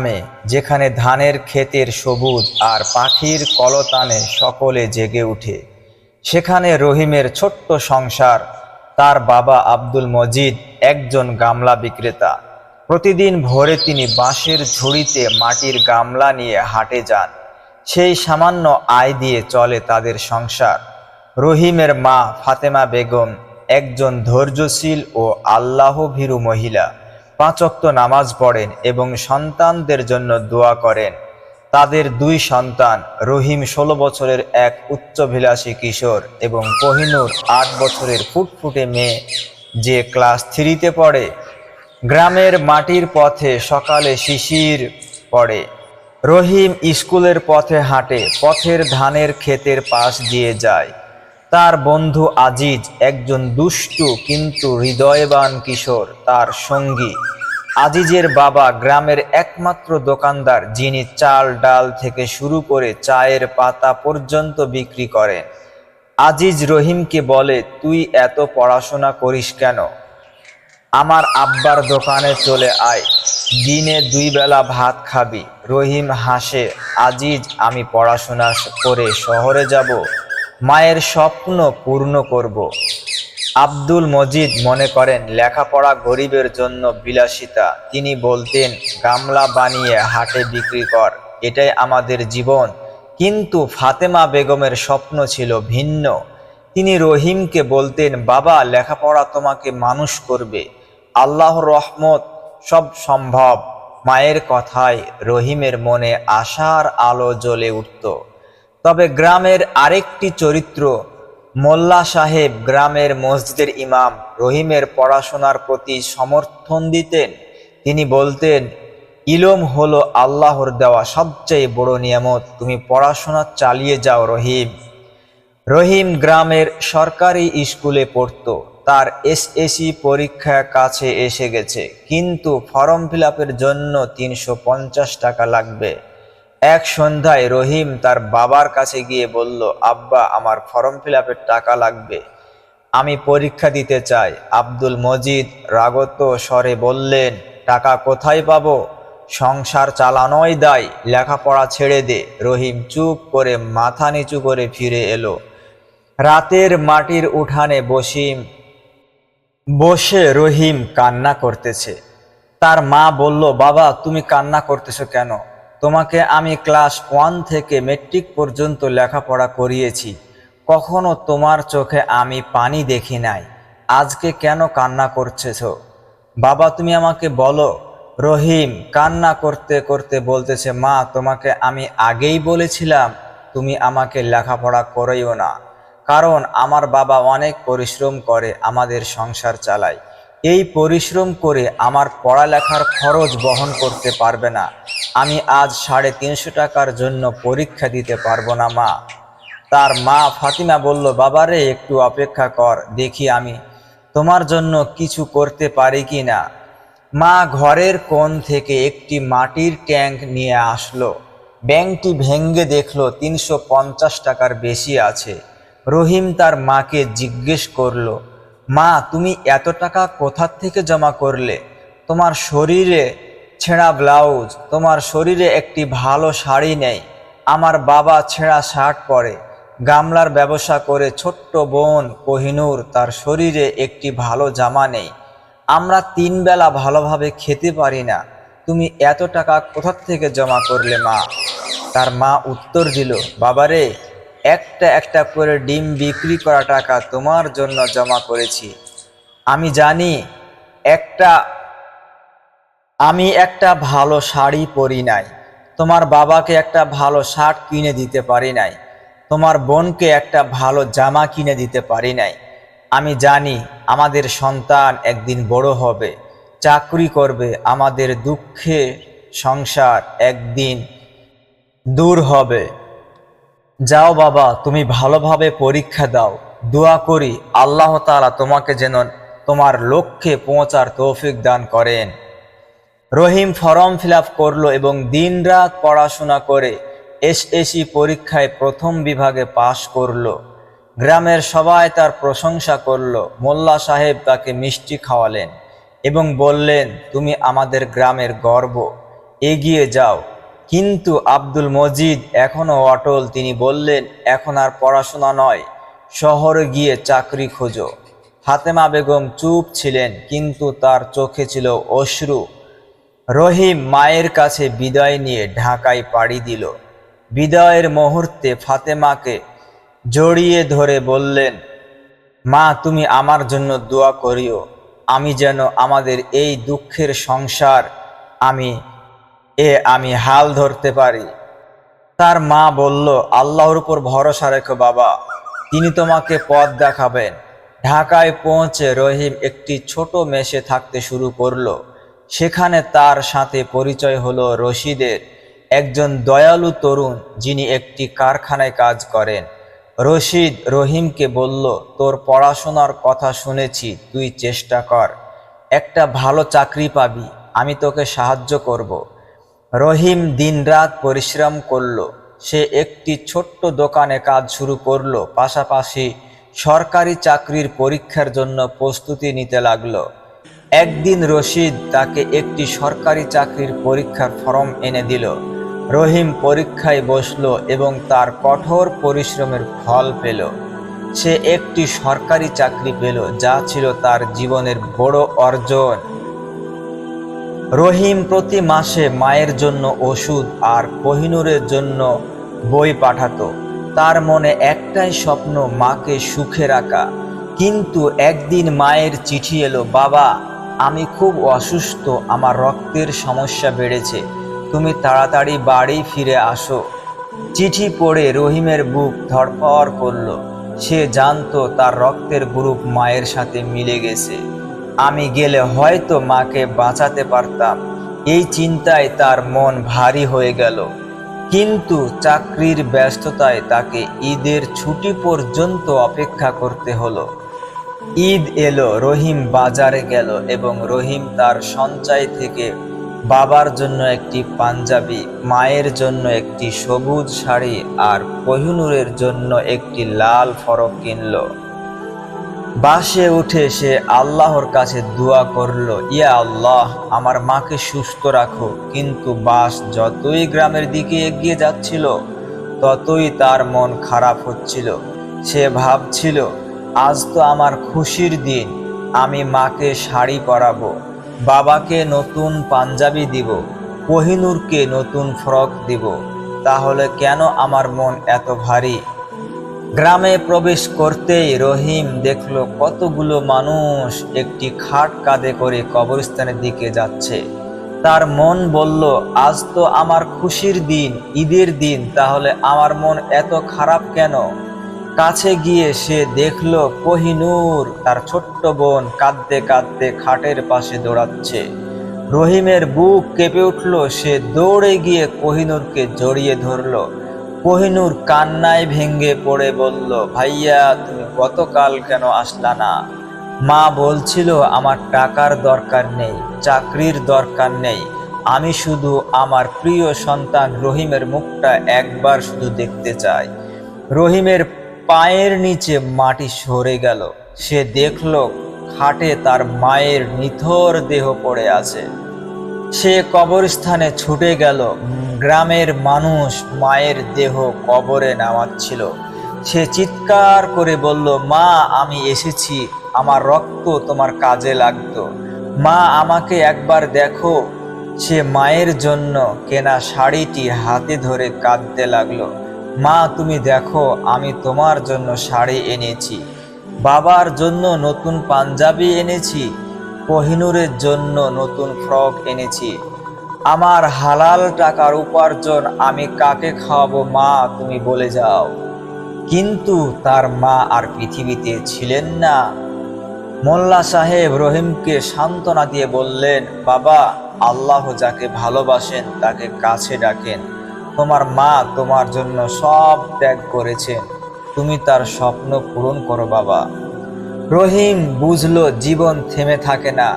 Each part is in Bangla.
গ্রামে, যেখানে ধানের ক্ষেতের সবুজ আর পাখির কলতানে সকলে জেগে উঠে। সেখানে রহিমের ছোট্ট সংসার, তার বাবা আব্দুল মজিদ একজন গামলা বিক্রেতা। প্রতিদিন ভোরে তিনি বাঁশের ঝুড়িতে মাটির গামলা নিয়ে হাটে যান। সেই সামান্য আয় দিয়ে চলে তাদের সংসার। রহিমের মা ফাতেমা বেগম একজন ধৈর্যশীল ও আল্লাহ ভীরু মহিলা। পাঁচক্ত নামাজ পড়েন এবং সন্তানদের জন্য দোয়া করেন। তাদের দুই সন্তান, রহিম ষোলো বছরের এক উচ্চভিলাষী কিশোর এবং কোহিনুর আট বছরের ফুটফুটে মেয়ে যে ক্লাস থ্রিতে পড়ে। গ্রামের মাটির পথে সকালে শিশির পড়ে। রহিম স্কুলের পথে হাঁটে, পথের ধানের ক্ষেতের পাশ দিয়ে যায়। তার বন্ধু আজিজ একজন দুষ্টু কিন্তু হৃদয়বান কিশোর, তার সঙ্গী। আজিজের বাবা গ্রামের একমাত্র দোকানদার যিনি চাল ডাল থেকে শুরু করে চায়ের পাতা পর্যন্ত বিক্রি করেন। আজিজ রহিমকে বলে, তুই এত পড়াশোনা করিস কেন? আমার আব্বার দোকানে চলে আয়। দিনে দুই বেলা ভাত খাবি। রহিম হাসে, আজিজ, আমি পড়াশোনা করে শহরে যাব। মায়ের স্বপ্ন পূর্ণ করব। আব্দুল মজিদ মনে করেন, লেখাপড়া গরিবের জন্য বিলাসিতা। তিনি বলতেন, গামলা বানিয়ে হাটে বিক্রি কর, এটাই আমাদের জীবন। কিন্তু ফাতেমা বেগমের স্বপ্ন ছিল ভিন্ন। তিনি রহিমকে বলতেন, বাবা, লেখাপড়া তোমাকে মানুষ করবে। আল্লাহ রহমত সব সম্ভব। মায়ের কথায় রহিমের মনে আশার আলো জ্বলে উঠত। তবে গ্রামের আরেকটি চরিত্র, মোল্লা সাহেব গ্রামের মসজিদের ইমাম রহিমের পড়াশোনার প্রতি সমর্থন দিতেন। তিনি বলতেন, ইলম হলো আল্লাহর দেওয়া সবচেয়ে বড় নিয়ামত। তুমি পড়াশোনা চালিয়ে যাও রহিম। রহিম গ্রামের সরকারি স্কুলে পড়তো। তার এসএসসি পরীক্ষা কাছে এসে গেছে। কিন্তু ফর্ম ফিল জন্য তিনশো পঞ্চাশ টাকা লাগবে। এক সন্ধ্যায় রহিম তার বাবার কাছে গিয়ে বলল, আব্বা, আমার ফর্ম ফিল টাকা লাগবে। আমি পরীক্ষা দিতে চাই। আব্দুল মজিদ রাগত স্বরে বললেন, টাকা কোথায় পাবো? সংসার চালানোই দায়। লেখাপড়া ছেড়ে দে। রহিম চুপ করে মাথা নিচু করে ফিরে এলো। রাতের মাটির উঠানে বসিম বসে রহিম কান্না করতেছে। তার মা বলল, বাবা, তুমি কান্না করতেছো কেন? তোমাকে আমি ক্লাস ওয়ান থেকে মেট্রিক পর্যন্ত লেখাপড়া করিয়েছি। কখনো তোমার চোখে আমি পানি দেখি নাই। আজকে কেন কান্না করতেছ বাবা, তুমি আমাকে বলো। রহিম কান্না করতে করতে বলতেছে, মা, তোমাকে আমি আগেই বলেছিলাম, তুমি আমাকে লেখাপড়া করেও না। কারণ আমার বাবা অনেক পরিশ্রম করে আমাদের সংসার চালায়। এই পরিশ্রম করে আমার পড়ালেখার খরচ বহন করতে পারবে না। আমি আজ সাড়ে তিনশো টাকার জন্য পরীক্ষা দিতে পারব না, মা। তার মা ফাতিমা বলল বাবারে একটু অপেক্ষা কর, দেখি আমি তোমার জন্য কিছু করতে পারি কি না? মা ঘরের কোণ থেকে একটি মাটির ট্যাঙ্ক নিয়ে আসলো। ব্যাংকটি ভেঙ্গে দেখল তিনশো পঞ্চাশ টাকার বেশি আছে। রহিম তার মাকে জিজ্ঞেস করল মা, তুমি এত টাকা কোথার থেকে জমা করলে? তোমার শরীরে ছেঁড়া ব্লাউজ, তোমার শরীরে একটি ভালো শাড়ি নেই, আমার বাবা ছেঁড়া শার্ট পরে, গামলার ব্যবসা করে ছোট্ট বোন কোহিনুর, তার শরীরে একটি ভালো জামা নেই। আমরা তিন বেলা ভালোভাবে খেতে পারি না। তুমি এত টাকা কোথার থেকে জমা করলে মা? তার মা উত্তর দিল, বাবারে একটা একটা করে ডিম বিক্রি করা টাকা তোমার জন্য জমা করেছি। আমি জানি একটা, আমি একটা ভালো শাড়ি পরি নাই। তোমার বাবাকে একটা ভালো শার্ট কিনে দিতে পারি নাই। তোমার বোনকে একটা ভালো জামা কিনে দিতে পারি নাই। আমি জানি আমাদের সন্তান একদিন বড় হবে, চাকরি করবে, আমাদের দুঃখে সংসার একদিন দূর হবে। যাও বাবা, তুমি ভালোভাবে পরীক্ষা দাও। দোয়া করি আল্লাহ তাআলা তোমাকে যেন তোমার লক্ষ্যে পৌঁছার তৌফিক দান করেন। রহিম ফর্ম ফিল করল এবং দিনরাত পড়াশোনা করে এস এসএসসি পরীক্ষায় প্রথম বিভাগে পাশ করল। গ্রামের সবাই তার প্রশংসা করল। মোল্লা সাহেব তাকে মিষ্টি খাওয়ালেন এবং বললেন, তুমি আমাদের গ্রামের গর্ব। এগিয়ে যাও। কিন্তু আব্দুল মজিদ এখনও অটল। তিনি বললেন, এখন আর পড়াশোনা নয়, শহরে গিয়ে চাকরি খোঁজো। ফাতেমা বেগম চুপ ছিলেন, কিন্তু তার চোখে ছিল অশ্রু। রহিম মায়ের কাছে বিদায় নিয়ে ঢাকায় পাড়ি দিল। বিদায়ের মুহূর্তে ফাতেমাকে জড়িয়ে ধরে বললেন, মা, তুমি আমার জন্য দোয়া করিও। আমি যেন আমাদের এই দুঃখের সংসার আমি এ আমি হাল ধরতে পারি। তার মা বলল, আল্লাহর উপর ভরসা রেখো বাবা, তিনি তোমাকে পথ দেখাবেন। ঢাকায় পৌঁছে রহিম একটি ছোট মেসে থাকতে শুরু করল। সেখানে তার সাথে পরিচয় হলো রশিদের, একজন দয়ালু তরুণ যিনি একটি কারখানায় কাজ করেন। রশিদ রহিমকে বলল, তোর পড়াশোনার কথা শুনেছি, তুই চেষ্টা কর। একটা ভালো চাকরি পাবি, আমি তোকে সাহায্য করব। রহিম দিনরাত পরিশ্রম করল। সে একটি ছোট্ট দোকানে কাজ শুরু করল। পাশাপাশি সরকারি চাকরির পরীক্ষার জন্য প্রস্তুতি নিতে লাগল। একদিন রশিদ তাকে একটি সরকারি চাকরির পরীক্ষার ফর্ম এনে দিল। রহিম পরীক্ষায় বসল এবং তার কঠোর পরিশ্রমের ফল পেল। সে একটি সরকারি চাকরি পেল, যা ছিল তার জীবনের বড় অর্জন। রহিম প্রতি মাসে মায়ের জন্য ওষুধ আর কোহিনুরের জন্য বই পাঠাতো। তার মনে একটাই স্বপ্ন, মাকে সুখে রাখা। কিন্তু একদিন মায়ের চিঠি এলো, বাবা, আমি খুব অসুস্থ, আমার রক্তের সমস্যা বেড়েছে, তুমি তাড়াতাড়ি বাড়ি ফিরে আসো। চিঠি পড়ে রহিমের বুক ধড়ফড় করল। সে জানতো তার রক্তের গ্রুপ মায়ের সাথে মিলে গেছে। আমি গেলে হয়তো মাকে বাঁচাতে পারতাম। এই চিন্তায় তার মন ভারী হয়ে গেল। কিন্তু চাকরির ব্যস্ততায় তাকে ঈদের ছুটি পর্যন্ত অপেক্ষা করতে হলো। ঈদ এলো, রহিম বাজারে গেল এবং রহিম তার সঞ্চয় থেকে বাবার জন্য একটি পাঞ্জাবি, মায়ের জন্য একটি সবুজ শাড়ি আর কোহিনুরের জন্য একটি লাল ফরক কিনলো। বাসে উঠে সে আল্লাহর কাছে দোয়া করল, ইয়া আল্লাহ, আমার মাকে সুস্থ রাখো। কিন্তু বাস যতই গ্রামের দিকে এগিয়ে যাচ্ছিল, ততই তার মন খারাপ হচ্ছিল। সে ভাবছিল, আজ তো আমার খুশির দিন, আমি মাকে শাড়ি পরাবো, বাবাকে নতুন পাঞ্জাবি দিব, কোহিনুরকে নতুন ফ্রক দিব। তাহলে কেন আমার মন এত ভারী? গ্রামে প্রবেশ করতেই রহিম দেখল কতগুলো মানুষ একটি খাট কাঁধে করে কবরস্থানের দিকে যাচ্ছে। তার মন বলল, আজ তো আমার খুশির দিন, ঈদের দিন, তাহলে আমার মন এত খারাপ কেন? কাছে গিয়ে সে দেখল কোহিনূর, তার ছোট্ট বোন কাঁদতে কাঁদতে খাটের পাশে দৌড়াচ্ছে। রহিমের বুক কেঁপে উঠল, সে দৌড়ে গিয়ে কোহিনূরকে জড়িয়ে ধরলো। কোহিনুর কান্নায় ভেঙ্গে পড়ে বলল, ভাইয়া, তুমি গতকাল কেন আসলা না? মা বলছিল আমার টাকার দরকার নেই, চাকরির দরকার নেই। আমি শুধু আমার প্রিয় সন্তান রহিমের মুখটা একবার শুধু দেখতে চাই। রহিমের পায়ের নিচে মাটি সরে গেল। সে দেখল খাটে তার মায়ের নিথর দেহ পড়ে আছে। সে কবরস্থানে ছুটে গেল গ্রামের মানুষ মায়ের দেহ কবরে নামাচ্ছিল। সে চিৎকার করে বলল, মা, আমি এসেছি। আমার রক্ত তোমার কাজে লাগতো। মা, আমাকে একবার দেখো। সে মায়ের জন্য কেনা শাড়িটি হাতে ধরে কাঁদতে লাগল। মা, তুমি দেখো, আমি তোমার জন্য শাড়ি এনেছি। বাবার জন্য নতুন পাঞ্জাবি এনেছি। কোহিনুরের জন্য নতুন ফ্রক এনেছি। আমার হালাল টাকার উপার্জন আমি কাকে খাওয়াবো, মা, তুমি বলে যাও। কিন্তু তার মা আর পৃথিবীতে ছিলেন না। মোল্লা সাহেব রহিমকে সান্ত্বনা দিয়ে বললেন, বাবা, আল্লাহ যাকে ভালোবাসেন তাকে কাছে ডাকেন। তোমার মা তোমার জন্য সব ত্যাগ করেছেন। তুমি তার স্বপ্ন পূরণ করো, বাবা। রহিম বুঝলো জীবন থেমে থাকে না।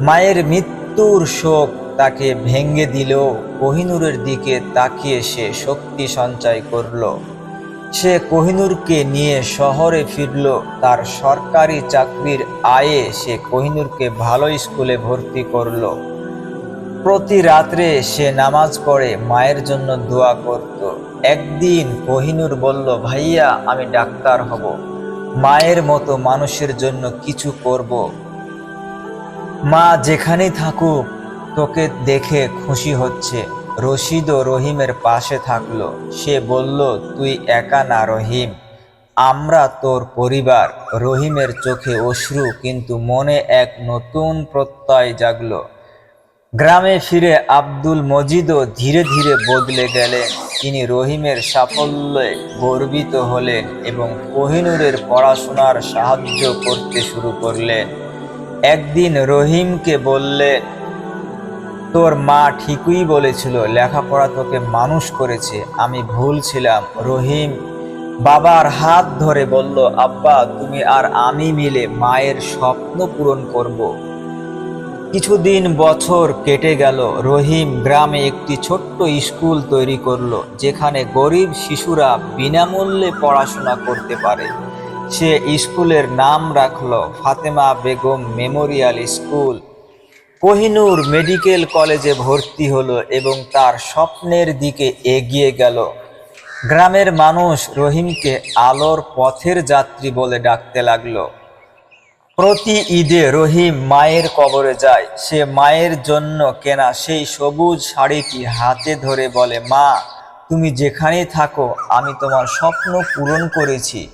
মায়ের মৃত্যুর শোক তাকে ভেঙ্গে দিল, কোহিনুরের দিকে তাকিয়ে সে শক্তি সঞ্চয় করল। সে কোহিনুরকে নিয়ে শহরে ফিরল, তার সরকারি চাকরির আয়ে সে কোহিনুরকে ভালো স্কুলে ভর্তি করল। প্রতি রাত্রে সে নামাজ পড়ে, মায়ের জন্য দোয়া করত। একদিন কোহিনুর বলল, ভাইয়া, আমি ডাক্তার হব। মায়ের মতো মানুষের জন্য কিছু করব। মা যেখানেই থাকুক তোকে দেখে খুশি হচ্ছে। রশিদ ও রহিমের পাশে থাকল। সে বলল, তুই একা না রহিম। আমরা তোর পরিবার। রহিমের চোখে অশ্রু, কিন্তু মনে এক নতুন প্রত্যয় জাগলো। গ্রামে ফিরে আব্দুল মজিদও ধীরে ধীরে বদলে গেলেন। তিনি রহিমের সাফল্যে গর্বিত হলেন এবং কোহিনুরের পড়াশোনার সাহায্য করতে শুরু করলেন। একদিন রহিমকে বললেন তোর মা ঠিকই বলেছিল, লেখাপড়া তোকে মানুষ করেছে, আমি ভুল ছিলাম, রহিম। বাবার হাত ধরে বলল, আব্বা, তুমি আর আমি মিলে মায়ের স্বপ্ন পূরণ করব। কিছুদিন বছর কেটে গেল, রহিম গ্রামে একটি ছোট্ট স্কুল তৈরি করল, যেখানে গরিব শিশুরা বিনামূল্যে পড়াশোনা করতে পারে। সে স্কুলের নাম রাখল, Fatema Begum memorial school. Kohinoor medical কলেজে ভর্তি হলো এবং তার স্বপ্নের দিকে এগিয়ে গেল। গ্রামের মানুষ রহিমকে আলোর পথের যাত্রী বলে ডাকতে লাগল। প্রতি ঈদে রহিম মায়ের কবরে যায়। সে মায়ের জন্য কেনা সেই সবুজ শাড়িটি হাতে ধরে বলে, মা, তুমি যেখানেই থাকো, আমি তোমার স্বপ্ন পূরণ করেছি।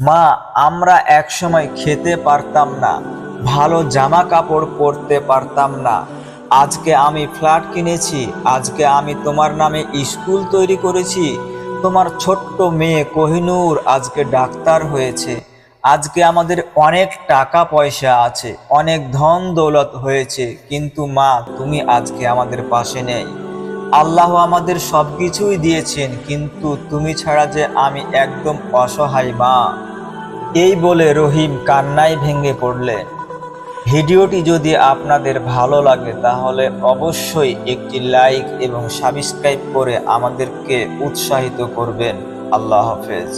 মা, আমরা একসময় খেতে পারতাম না। ভালো জামা কাপড় পরতে পারতাম না। আজকে আমি ফ্ল্যাট কিনেছি, আজকে আমি তোমার নামে স্কুল তৈরি করেছি। তোমার ছোট্ট মেয়ে কোহিনূর আজকে ডাক্তার হয়েছে। আজকে আমাদের অনেক টাকা পয়সা আছে, অনেক ধন দৌলত হয়েছে। কিন্তু মা, তুমি আজকে আমাদের পাশে নেই। আল্লাহ আমাদের সব কিছুই দিয়েছেন, কিন্তু তুমি ছাড়া যে আমি একদম অসহায় মা। এই বলে রহিম কান্নায় ভেঙে পড়লেন ভিডিওটি যদি আপনাদের ভালো লাগে, তাহলে অবশ্যই একটি লাইক এবং সাবস্ক্রাইব করে আমাদেরকে উৎসাহিত করবেন। আল্লাহ হাফেজ।